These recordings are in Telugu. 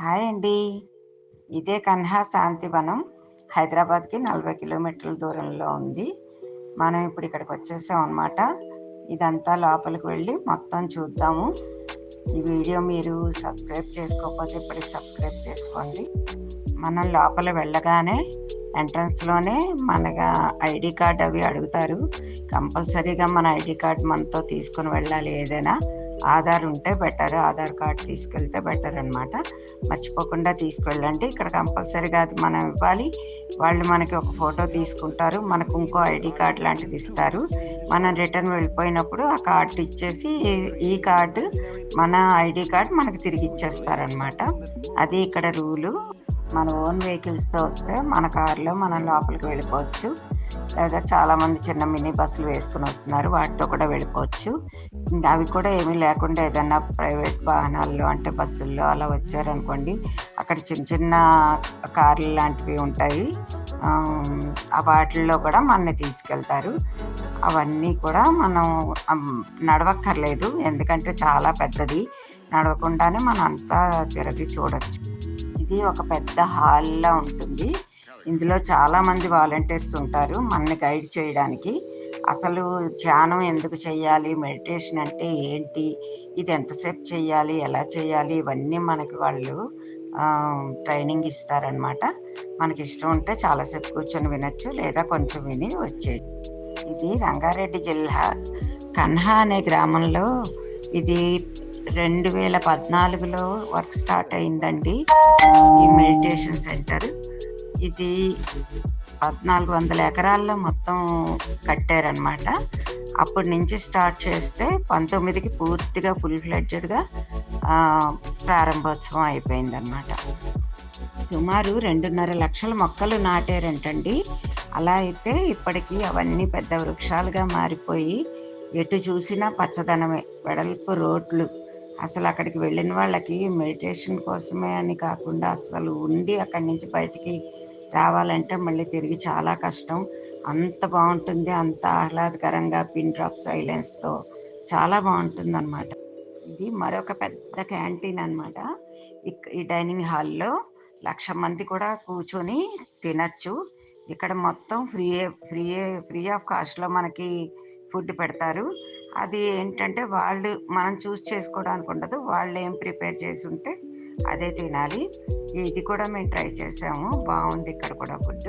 హాయ్ అండి. ఇదే కన్హా శాంతివనం హైదరాబాద్కి నలభై కిలోమీటర్ల దూరంలో ఉంది. మనం ఇప్పుడు ఇక్కడికి వచ్చేసాం అనమాట ఇదంతా లోపలికి వెళ్ళి మొత్తం చూద్దాము. ఈ వీడియో మీరు సబ్స్క్రైబ్ చేసుకోకపోతే ఇప్పటికి సబ్స్క్రైబ్ చేసుకోండి. మనం లోపల వెళ్ళగానే ఎంట్రన్స్లోనే మనగా ఐడి కార్డ్ అవి అడుగుతారు. కంపల్సరీగా మన ఐడి కార్డ్ మనతో తీసుకుని వెళ్ళాలి ఏదైనా. ఆధార్ ఉంటే బెటర్ ఆధార్ కార్డ్ తీసుకెళ్తే బెటర్ అనమాట మర్చిపోకుండా తీసుకువెళ్ళండి ఇక్కడ కంపల్సరీగా అది మనం ఇవ్వాలి. వాళ్ళు మనకి ఒక ఫోటో తీసుకుంటారు. మనకు ఇంకో ఐడి కార్డ్ లాంటిది ఇస్తారు. మనం రిటర్న్ వెళ్ళిపోయినప్పుడు ఆ కార్డు ఇచ్చేసి ఈ కార్డు మన ఐడి కార్డ్ మనకి తిరిగి ఇచ్చేస్తారనమాట అది ఇక్కడ రూలు. మన ఓన్ వెహికల్స్తో వస్తే మన కార్లో మనం లోపలికి వెళ్ళిపోవచ్చు. లేదా చాలామంది చిన్న మినీ బస్సులు వేసుకుని వస్తున్నారు. వాటితో కూడా వెళ్ళిపోవచ్చు. ఇంకా అవి కూడా ఏమీ లేకుండా ఏదైనా ప్రైవేట్ వాహనాల్లో అంటే బస్సుల్లో అలా వచ్చారనుకోండి అక్కడ చిన్న చిన్న కార్లు లాంటివి ఉంటాయి. ఆ వాటిల్లో కూడా మనని తీసుకెళ్తారు. అవన్నీ కూడా మనం నడవక్కర్లేదు. ఎందుకంటే చాలా పెద్దది. నడవకుండానే మనం అంతా తిరగి చూడొచ్చు. ఇది ఒక పెద్ద హాల్లా ఉంటుంది. ఇందులో చాలా మంది వాలంటీర్స్ ఉంటారు మనని గైడ్ చేయడానికి. అసలు ధ్యానం ఎందుకు చేయాలి మెడిటేషన్ అంటే ఏంటి? ఇది ఎంతసేపు చేయాలి ఎలా చేయాలి ఇవన్నీ మనకి వాళ్ళు ట్రైనింగ్ ఇస్తారనమాట మనకి ఇష్టం ఉంటే చాలాసేపు కూర్చొని వినొచ్చు లేదా కొంచెం విని వచ్చేది ఇది రంగారెడ్డి జిల్లా కన్హా అనే గ్రామంలో ఇది రెండు వేల పద్నాలుగులో వర్క్ స్టార్ట్ అయిందండి. ఈ మెడిటేషన్ సెంటర్. ఇది పద్నాలుగు వందల ఎకరాల్లో మొత్తం కట్టారనమాట అప్పటి నుంచి స్టార్ట్ చేస్తే పంతొమ్మిదికి పూర్తిగా ఫుల్ ఫ్లెడ్జెడ్గా ప్రారంభోత్సవం అయిపోయిందనమాట సుమారు రెండున్నర లక్షల మొక్కలు నాటారంటండి. అలా అయితే ఇప్పటికీ అవన్నీ పెద్ద వృక్షాలుగా మారిపోయి ఎటు చూసినా పచ్చదనమే. వెడల్పు రోడ్లు. అసలు అక్కడికి వెళ్ళిన వాళ్ళకి మెడిటేషన్ కోసమే అని కాకుండా అసలు ఉండి అక్కడి నుంచి బయటికి రావాలంటే మళ్ళీ తిరిగి చాలా కష్టం. అంత బాగుంటుంది అంత ఆహ్లాదకరంగా పిన్ డ్రాప్ సైలెన్స్తో. చాలా బాగుంటుంది అనమాట ఇది మరొక పెద్ద క్యాంటీన్ అనమాట ఈ డైనింగ్ హాల్లో లక్ష మంది కూడా కూర్చొని తినచ్చు. ఇక్కడ మొత్తం ఫ్రీ ఫ్రీ ఫ్రీ ఆఫ్ కాస్ట్లో మనకి ఫుడ్ పెడతారు. అది ఏంటంటే వాళ్ళు మనం చూస్ చేసుకోవడానికి ఉండదు వాళ్ళు ఏం ప్రిపేర్ చేసి ఉంటే అదే తినాలి. ఇది కూడా మేము ట్రై చేసాము. బాగుంది ఇక్కడ కూడా ఫుడ్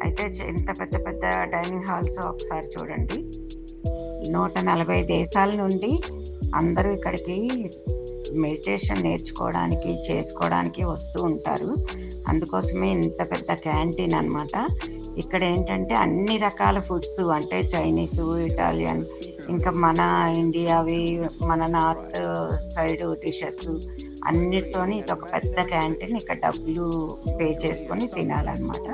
అయితే ఇంత పెద్ద పెద్ద డైనింగ్ హాల్స్ ఒకసారి చూడండి. నూట నలభై దేశాల నుండి అందరూ ఇక్కడికి మెడిటేషన్ నేర్చుకోవడానికి చేసుకోవడానికి వస్తూ ఉంటారు. అందుకోసమే ఇంత పెద్ద క్యాంటీన్ అనమాట ఇక్కడ ఏంటంటే అన్ని రకాల ఫుడ్స్ అంటే చైనీసు ఇటాలియన్ ఇంకా మన ఇండియావి మన నార్త్ సైడ్ డిషెస్ అన్నిటితోని ఇది ఒక పెద్ద క్యాంటీన్. ఇక్కడ డబ్బులు పే చేసుకొని తినాలన్నమాట.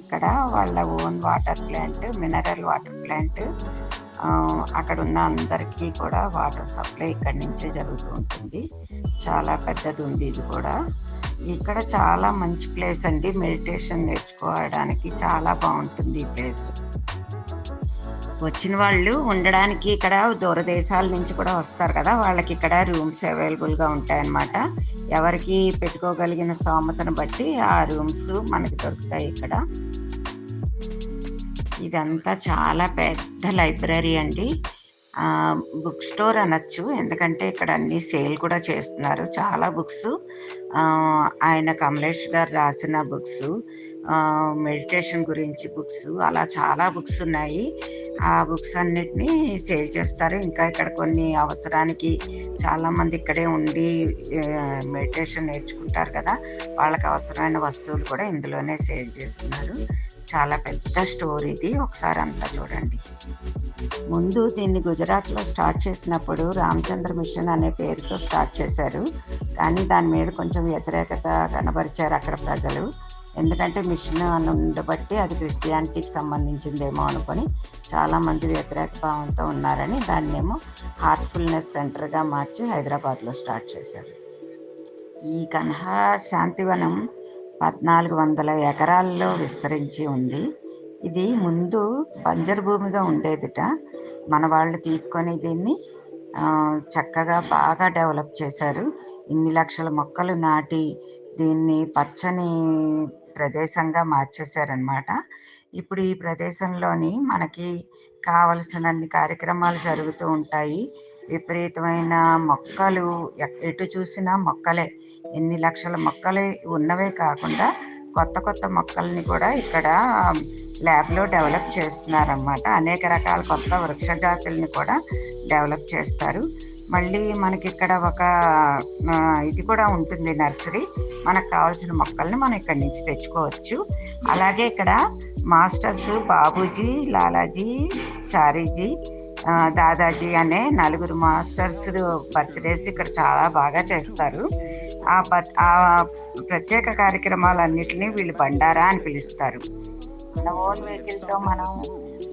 ఇక్కడ వాళ్ళ own water plant mineral water plant. అక్కడ ఉన్న అందరికీ కూడా వాటర్ సప్లై ఇక్కడి నుంచే జరుగుతూ ఉంటుంది. చాలా పెద్దది ఉంది ఇది కూడా. ఇక్కడ చాలా మంచి ప్లేస్ అండి. మెడిటేషన్ నేర్చుకోవడానికి చాలా బాగుంటుంది ఈ ప్లేస్. వచ్చిన వాళ్ళు ఉండడానికి ఇక్కడ దూరదేశాల నుంచి కూడా వస్తారు కదా. వాళ్ళకి ఇక్కడ రూమ్స్ అవైలబుల్గా ఉంటాయన్నమాట. ఎవరికి పెట్టుకోగలిగిన స్తోమతను బట్టి ఆ రూమ్స్ మనకి దొరుకుతాయి ఇక్కడ. ఇదంతా చాలా పెద్ద లైబ్రరీ అండి. బుక్ స్టోర్ అనొచ్చు. ఎందుకంటే ఇక్కడ అన్ని సేల్ కూడా చేస్తున్నారు. చాలా బుక్స్. ఆయన కమలేష్ గారు రాసిన బుక్స్. మెడిటేషన్ గురించి బుక్స్ అలా చాలా బుక్స్ ఉన్నాయి. ఆ బుక్స్ అన్నిటినీ సేల్ చేస్తారు. ఇంకా ఇక్కడ కొన్ని అవసరానికి చాలామంది ఇక్కడే ఉండి మెడిటేషన్ నేర్చుకుంటారు కదా. వాళ్ళకి అవసరమైన వస్తువులు కూడా ఇందులోనే సేల్ చేస్తున్నారు. చాలా పెద్ద స్టోర్ ఇది. ఒకసారి అంతా చూడండి. ముందు దీన్ని గుజరాత్లో స్టార్ట్ చేసినప్పుడు రామచంద్ర మిషన్ అనే పేరుతో స్టార్ట్ చేశారు. కానీ దాని మీద కొంచెం వ్యతిరేకత కనబరిచారు అక్కడ ప్రజలు. ఎందుకంటే మిషన్ అని ఉండబట్టి అది క్రిస్టియానిటీకి సంబంధించిందేమో అనుకొని చాలామంది వ్యతిరేక భావంతో ఉన్నారని దాన్నేమో హార్ట్ఫుల్నెస్ సెంటర్గా మార్చి హైదరాబాద్లో స్టార్ట్ చేశారు. ఈ కన్హా శాంతివనం పద్నాలుగు వందల ఎకరాల్లో విస్తరించి ఉంది. ఇది ముందు బంజరు భూమిగా ఉండేదిట. మన వాళ్ళు తీసుకొని దీన్ని చక్కగా బాగా డెవలప్ చేశారు. ఇన్ని లక్షల మొక్కలు నాటి దీన్ని పచ్చని ప్రదేశంగా మార్చేశారనమాట ఇప్పుడు ఈ ప్రదేశంలోని మనకి కావలసినన్ని కార్యక్రమాలు జరుగుతూ ఉంటాయి. విపరీతమైన మొక్కలు ఎటు చూసినా మొక్కలే. ఎన్ని లక్షల మొక్కలే ఉన్నవే కాకుండా కొత్త కొత్త మొక్కల్ని కూడా ఇక్కడ ల్యాబ్లో డెవలప్ చేస్తున్నారన్నమాట. అనేక రకాల కొత్త వృక్ష జాతుల్ని కూడా డెవలప్ చేస్తారు. మళ్ళీ మనకి ఇక్కడ ఒక ఇది కూడా ఉంటుంది నర్సరీ. మనకు కావాల్సిన మొక్కల్ని మనం ఇక్కడి నుంచి తెచ్చుకోవచ్చు. అలాగే ఇక్కడ మాస్టర్స్ బాబూజీ లాలాజీ చారీజీ దాదాజీ అనే నలుగురు మాస్టర్స్ బర్త్డేస్ ఇక్కడ చాలా బాగా చేస్తారు. ఆ బర్త్ ఆ ప్రత్యేక కార్యక్రమాలన్నింటినీ వీళ్ళు బండారా అని పిలుస్తారు. మన ఓన్ వెహికల్తో మనం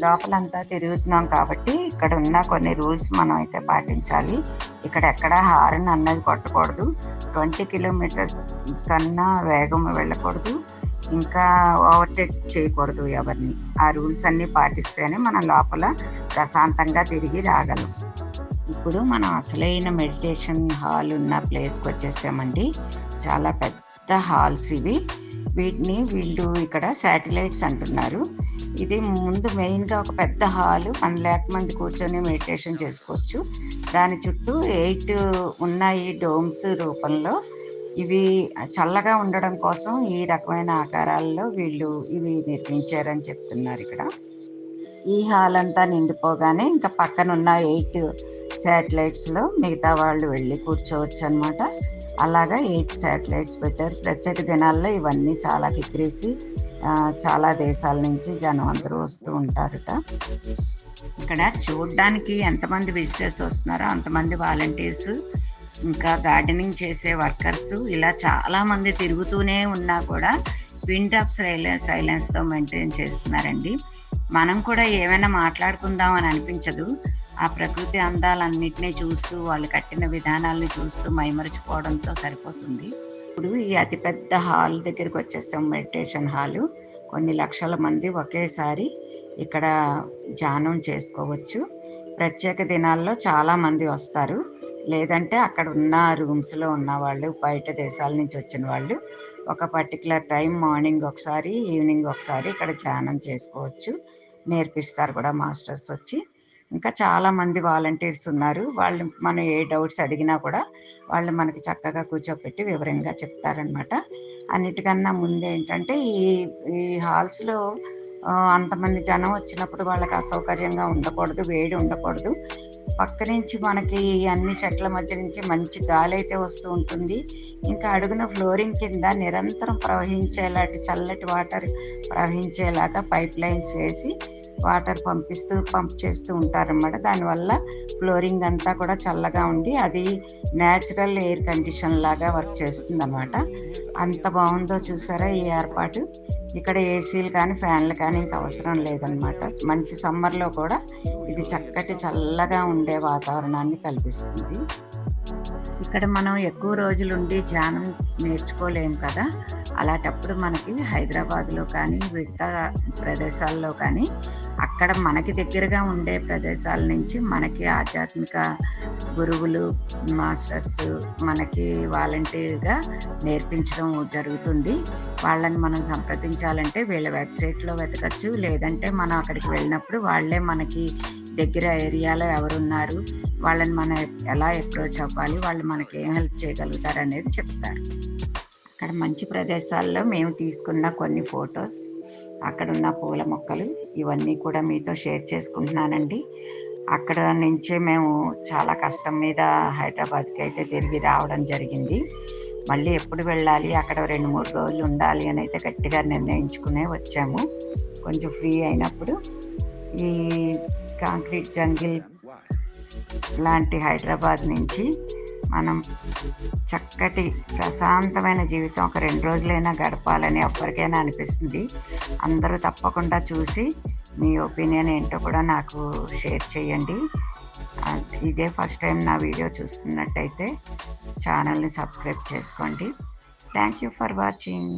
లోపలంతా తిరుగుతున్నాం కాబట్టి ఇక్కడ ఉన్న కొన్ని రూల్స్ మనం అయితే పాటించాలి. ఇక్కడ ఎక్కడ హారన్ అన్నది కొట్టకూడదు. ట్వంటీ కిలోమీటర్స్ కన్నా వేగం వెళ్ళకూడదు. ఇంకా ఓవర్టేక్ చేయకూడదు ఎవరిని. ఆ రూల్స్ అన్నీ పాటిస్తేనే మనం లోపల ప్రశాంతంగా తిరిగి రాగలం. ఇప్పుడు మనం అసలైన మెడిటేషన్ హాల్ ఉన్న ప్లేస్కి వచ్చేసామండి. చాలా పెద్ద హాల్స్ ఇవి. వీటిని వీళ్ళు ఇక్కడ శాటిలైట్స్ అంటున్నారు. ఇది ముందు మెయిన్గా ఒక పెద్ద హాలు వన్ ల్యాక్ మంది కూర్చొని మెడిటేషన్ చేసుకోవచ్చు. దాని చుట్టూ ఎయిట్ ఉన్నాయి డోమ్స్ రూపంలో. ఇవి చల్లగా ఉండడం కోసం ఈ రకమైన ఆకారాల్లో వీళ్ళు ఇవి నిర్మించారని చెప్తున్నారు ఇక్కడ. ఈ హాల్ అంతా నిండిపోగానే ఇంకా పక్కన ఉన్న ఎయిట్ శాటిలైట్స్లో మిగతా వాళ్ళు వెళ్ళి కూర్చోవచ్చు అనమాట అలాగా ఎయిట్ శాటిలైట్స్ పెట్టారు. ప్రత్యేక దినాల్లో ఇవన్నీ చాలా కిక్కిరేసి చాలా దేశాల నుంచి జనం అందరూ వస్తూ ఉంటారట. ఇక్కడ చూడడానికి ఎంతమంది విజిటర్స్ వస్తున్నారో అంతమంది వాలంటీర్స్ ఇంకా గార్డెనింగ్ చేసే వర్కర్స్ ఇలా చాలామంది తిరుగుతూనే ఉన్నా కూడా విండ్ ఆఫ్ సైలెన్స్ సైలెన్స్తో మెయింటైన్ చేస్తున్నారండి. మనం కూడా ఏమైనా మాట్లాడుకుందాం అని అనిపించదు. ఆ ప్రకృతి అందాలన్నింటినీ చూస్తూ వాళ్ళు కట్టిన విధానాలను చూస్తూ మైమరిచిపోవడంతో సరిపోతుంది. ఇప్పుడు ఈ అతిపెద్ద హాల్ దగ్గరికి వచ్చేస్తాం మెడిటేషన్ హాలు. కొన్ని లక్షల మంది ఒకేసారి ఇక్కడ ధ్యానం చేసుకోవచ్చు. ప్రత్యేక దినాల్లో చాలామంది వస్తారు. లేదంటే అక్కడ ఉన్న రూమ్స్లో ఉన్న వాళ్ళు బయట దేశాల నుంచి వచ్చిన వాళ్ళు ఒక పర్టికులర్ టైం మార్నింగ్ ఒకసారి ఈవినింగ్ ఒకసారి ఇక్కడ ధ్యానం చేసుకోవచ్చు. నేర్పిస్తారు కూడా మాస్టర్స్ వచ్చి. ఇంకా చాలామంది వాలంటీర్స్ ఉన్నారు. వాళ్ళు మనం ఏ డౌట్స్ అడిగినా కూడా వాళ్ళు మనకి చక్కగా కూర్చోపెట్టి వివరంగా చెప్తారనమాట అన్నిటికన్నా ముందు ఏంటంటే ఈ ఈ హాల్స్లో అంతమంది జనం వచ్చినప్పుడు వాళ్ళకి అసౌకర్యంగా ఉండకూడదు వేడి ఉండకూడదు. పక్క నుంచి మనకి అన్ని చెట్ల మధ్య నుంచి మంచి గాలి అయితే వస్తూ ఉంటుంది. ఇంకా అడుగున ఫ్లోరింగ్ కింద నిరంతరం ప్రవహించేలాంటి చల్లటి వాటర్ ప్రవహించేలాగా పైప్ లైన్స్ వేసి వాటర్ పంపిస్తూ పంప్ చేస్తూ ఉంటారన్నమాట. దానివల్ల ఫ్లోరింగ్ అంతా కూడా చల్లగా ఉండి అది న్యాచురల్ ఎయిర్ కండిషన్ లాగా వర్క్ చేస్తుంది అనమాట అంత బాగుందో చూసారా ఈ ఏర్పాటు? ఇక్కడ ఏసీలు కానీ ఫ్యాన్లు కానీ ఇంకా అవసరం లేదనమాట మంచి సమ్మర్లో కూడా ఇది చక్కటి చల్లగా ఉండే వాతావరణాన్ని కల్పిస్తుంది. ఇక్కడ మనం ఎక్కువ రోజులు ఉండి ధ్యానం నేర్చుకోలేము కదా. అలాంటప్పుడు మనకి హైదరాబాద్లో కానీ మిగతా ప్రదేశాల్లో కానీ అక్కడ మనకి దగ్గరగా ఉండే ప్రదేశాల నుంచి మనకి ఆధ్యాత్మిక గురువులు మాస్టర్స్ మనకి వాలంటీర్గా నేర్పించడం జరుగుతుంది. వాళ్ళని మనం సంప్రదించాలంటే వీళ్ళ వెబ్సైట్లో వెతకచ్చు. లేదంటే మనం అక్కడికి వెళ్ళినప్పుడు వాళ్ళే మనకి దగ్గర ఏరియాలో ఎవరున్నారు వాళ్ళని మనం ఎలా అప్రోచ్ అవ్వాలి వాళ్ళు మనకి ఏం హెల్ప్ చేయగలుగుతారు అనేది చెప్తారు. అక్కడ మంచి ప్రదేశాల్లో మేము తీసుకున్న కొన్ని ఫొటోస్ అక్కడ ఉన్న పూల మొక్కలు ఇవన్నీ కూడా మీతో షేర్ చేసుకుంటున్నానండి. అక్కడ నుంచే మేము చాలా కష్టం మీద హైదరాబాద్కి అయితే తిరిగి రావడం జరిగింది. మళ్ళీ ఎప్పుడు వెళ్ళాలి అక్కడ రెండు మూడు రోజులు ఉండాలి అని అయితే గట్టిగా నిర్ణయించుకునే వచ్చాము. కొంచెం ఫ్రీ అయినప్పుడు ఈ కాంక్రీట్ జంగిల్ లాంటి హైదరాబాద్ నుంచి మనం చక్కటి ప్రశాంతమైన జీవితం ఒక రెండు రోజులైనా గడపాలని ఎవరికైనా అనిపిస్తుంది. అందరూ తప్పకుండా చూసి మీ ఒపీనియన్ ఏంటో కూడా నాకు షేర్ చేయండి. ఇదే ఫస్ట్ టైం నా వీడియో చూస్తున్నట్టయితే ఛానల్ని సబ్స్క్రైబ్ చేసుకోండి. Thank you for watching.